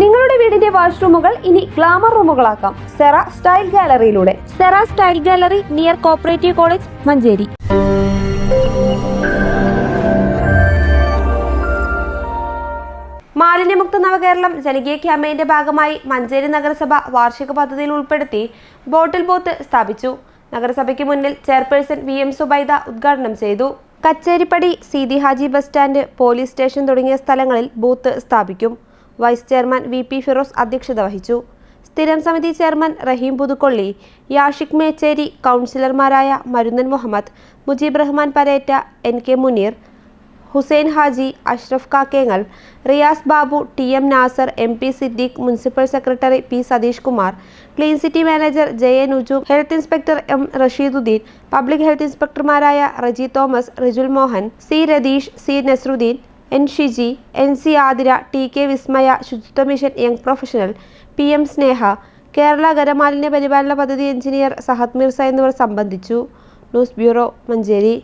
നിങ്ങളുടെ വീടിന്റെ വാഷ്റൂമുകൾ ഇനി ഗ്ലാമർ റൂമുകളാക്കാം. Cera style ഗാലറിയിലൂടെ. Cera style gallery near cooperative college Manjeri. മാലിന്യമുക്ത നവകേരളം ജനകീയ ക്യാമ്പയിന്റെ ഭാഗമായി മഞ്ചേരി നഗരസഭ വാർഷിക പദ്ധതിയിൽ ഉൾപ്പെടുത്തി ബോട്ടിൽ ബോത്ത് സ്ഥാപിച്ചു. നഗരസഭയ്ക്ക് മുന്നിൽ ചെയർപേഴ്സൺ വി എം സുബൈദ ഉദ്ഘാടനം ചെയ്തു. Kacheripadi Seethi Haji bus stand police station തുടങ്ങിയ സ്ഥലങ്ങളിൽ ബൂത്ത് സ്ഥാപിക്കും. Vice chairman V P Firoz അധ്യക്ഷത വഹിച്ചു. സ്ഥിരം സമിതി ചെയർമാൻ റഹീം പുതുക്കൊള്ളി യാഷിക് മേച്ചേരി കൗൺസിലർമാരായ Marunnan Muhammad Mujeeb Rahman Paretta N K Muneer Hussain Haji Ashraf Kakkengal Riyas Babu T M Nasar M P Siddique municipal secretary P Satheesh Kumar clean city manager J A Nuju health inspector M Rasheeduddin public health ഇൻസ്പെക്ടർമാരായ Reji Thomas Rijul Mohan C Ratheesh C Nasruddin N Shiji N C Athira T K Vismaya Suchitwa mission young professional P M Sneha Kerala ഖരമാലിന്യ പരിപാലന പദ്ധതി engineer Sahad Mirza എന്നിവർ സംബന്ധിച്ചു. News bureau Manjeri.